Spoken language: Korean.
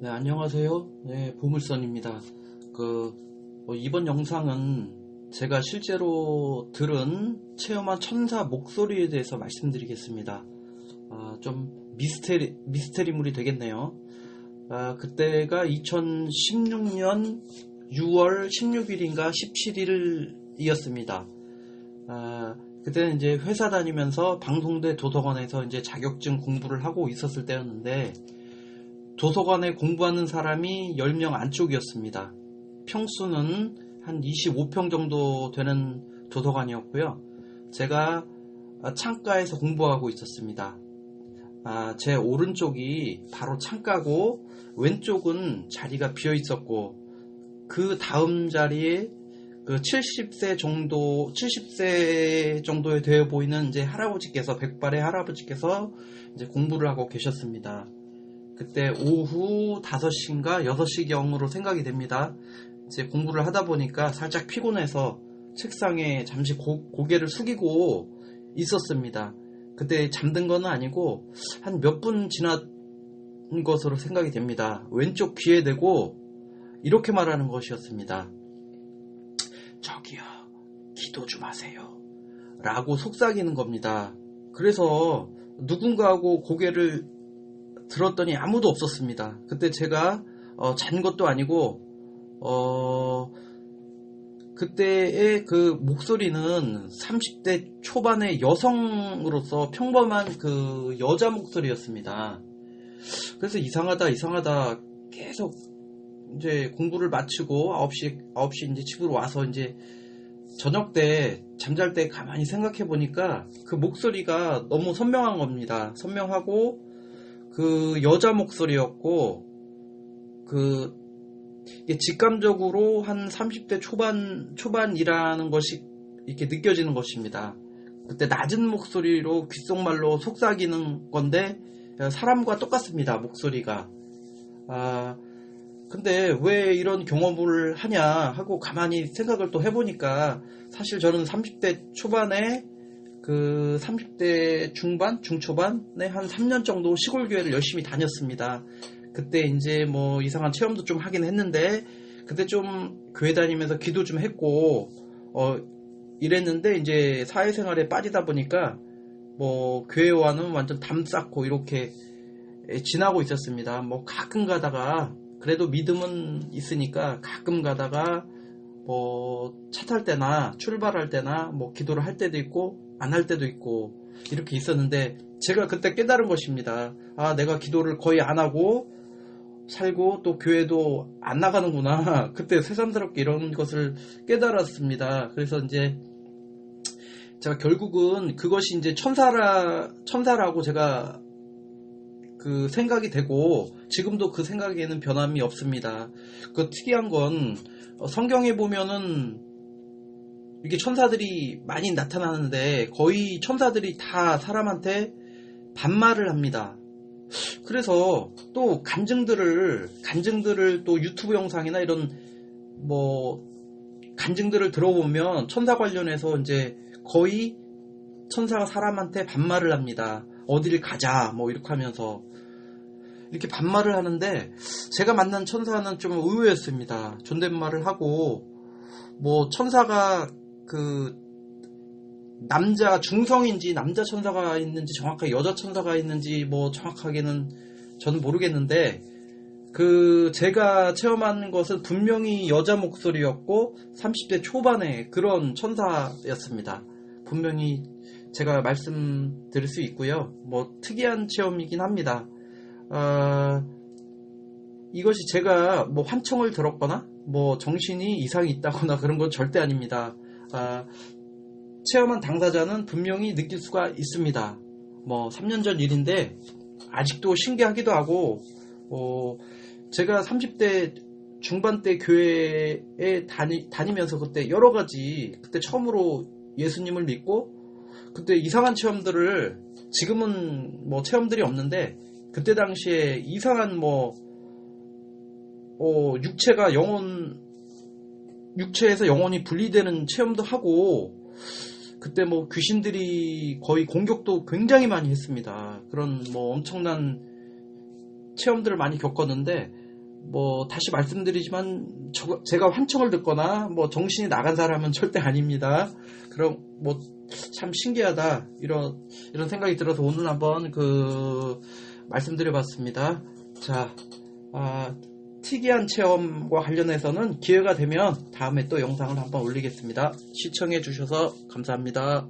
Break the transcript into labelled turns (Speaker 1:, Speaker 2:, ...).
Speaker 1: 네, 안녕하세요. 네, 보물선입니다. 그, 어, 이번 영상은 제가 실제로 들은 체험한 천사 목소리에 대해서 말씀드리겠습니다. 아, 좀 미스테리, 미스테리물이 되겠네요. 아, 그때가 2016년 6월 16일인가 17일이었습니다. 아, 그때는 이제 회사 다니면서 방송대 도서관에서 이제 자격증 공부를 하고 있었을 때였는데, 도서관에 공부하는 사람이 10명 안쪽이었습니다. 평수는 한 25평 정도 되는 도서관이었고요. 제가 창가에서 공부하고 있었습니다. 아, 제 오른쪽이 바로 창가고 왼쪽은 자리가 비어 있었고 그 다음 자리에 그 70세 정도 70세 정도에 되어 보이는 이제 할아버지께서 백발의 할아버지께서 이제 공부를 하고 계셨습니다. 그때 오후 5시인가 6시경으로 생각이 됩니다. 이제 공부를 하다 보니까 살짝 피곤해서 책상에 잠시 고, 고개를 숙이고 있었습니다. 그때 잠든 건 아니고 한 몇 분 지난 것으로 생각이 됩니다. 왼쪽 귀에 대고 이렇게 말하는 것이었습니다. 저기요, 기도 좀 하세요. 라고 속삭이는 겁니다. 그래서 누군가하고 고개를 들었더니 아무도 없었습니다. 그때 제가 어, 잔 것도 아니고 어, 그때의 그 목소리는 30대 초반의 여성으로서 평범한 그 여자 목소리였습니다. 그래서 이상하다 이상하다 계속 이제 공부를 마치고 9시 9시 이제 집으로 와서 이제 저녁 때 잠잘 때 가만히 생각해 보니까 그 목소리가 너무 선명한 겁니다. 선명하고 그 여자 목소리였고 그 직감적으로 한 30대 초반 초반이라는 것이 이렇게 느껴지는 것입니다. 그때 낮은 목소리로 귓속말로 속삭이는 건데 사람과 똑같습니다. 목소리가. 아 근데 왜 이런 경험을 하냐 하고 가만히 생각을 또 해보니까 사실 저는 30대 초반에 그 30대 중반, 중초반에 한 3년 정도 시골 교회를 열심히 다녔습니다. 그때 이제 뭐 이상한 체험도 좀 하긴 했는데 그때 좀 교회 다니면서 기도 좀 했고 어 이랬는데 이제 사회생활에 빠지다 보니까 뭐 교회와는 완전 담 쌓고 이렇게 지나고 있었습니다. 뭐 가끔 가다가 그래도 믿음은 있으니까 가끔 가다가 뭐 차 탈 때나 출발할 때나 뭐 기도를 할 때도 있고 안 할 때도 있고 이렇게 있었는데 제가 그때 깨달은 것입니다. 아 내가 기도를 거의 안 하고 살고 또 교회도 안 나가는구나. 그때 새삼스럽게 이런 것을 깨달았습니다. 그래서 이제 제가 결국은 그것이 이제 천사라 천사라고 제가 그 생각이 되고 지금도 그 생각에는 변함이 없습니다. 그 특이한 건 성경에 보면은 이게 천사들이 많이 나타나는데 거의 천사들이 다 사람한테 반말을 합니다. 그래서 또 간증들을 간증들을 또 유튜브 영상이나 이런 뭐 간증들을 들어보면 천사 관련해서 이제 거의 천사가 사람한테 반말을 합니다. 어디를 가자 뭐 이렇게 하면서 이렇게 반말을 하는데 제가 만난 천사는 좀 의외였습니다. 존댓말을 하고 뭐 천사가 그 남자 중성인지 남자 천사가 있는지 정확하게 여자 천사가 있는지 뭐 정확하게는 저는 모르겠는데 그 제가 체험한 것은 분명히 여자 목소리였고 30대 초반의 그런 천사였습니다. 분명히 제가 말씀드릴 수 있고요. 뭐 특이한 체험이긴 합니다. 어, 이것이 제가 뭐 환청을 들었거나 뭐 정신이 이상이 있다거나 그런 건 절대 아닙니다. 아, 체험한 당사자는 분명히 느낄 수가 있습니다. 뭐 3년 전 일인데 아직도 신기하기도 하고 어, 제가 30대 중반 때 교회에 다니, 다니면서 그때 여러 가지 그때 처음으로 예수님을 믿고 그때 이상한 체험들을 지금은 뭐 체험들이 없는데 그때 당시에 이상한 뭐 어, 육체가 영혼 육체에서 영혼이 분리되는 체험도 하고 그때 뭐 귀신들이 거의 공격도 굉장히 많이 했습니다. 그런 뭐 엄청난 체험들을 많이 겪었는데 뭐 다시 말씀드리지만 저- 제가 환청을 듣거나 뭐 정신이 나간 사람은 절대 아닙니다. 그럼 뭐 참 신기하다 이런 이런 생각이 들어서 오늘 한번 그 말씀드려봤습니다. 자, 아, 특이한 체험과 관련해서는 기회가 되면 다음에 또 영상을 한번 올리겠습니다. 시청해 주셔서 감사합니다.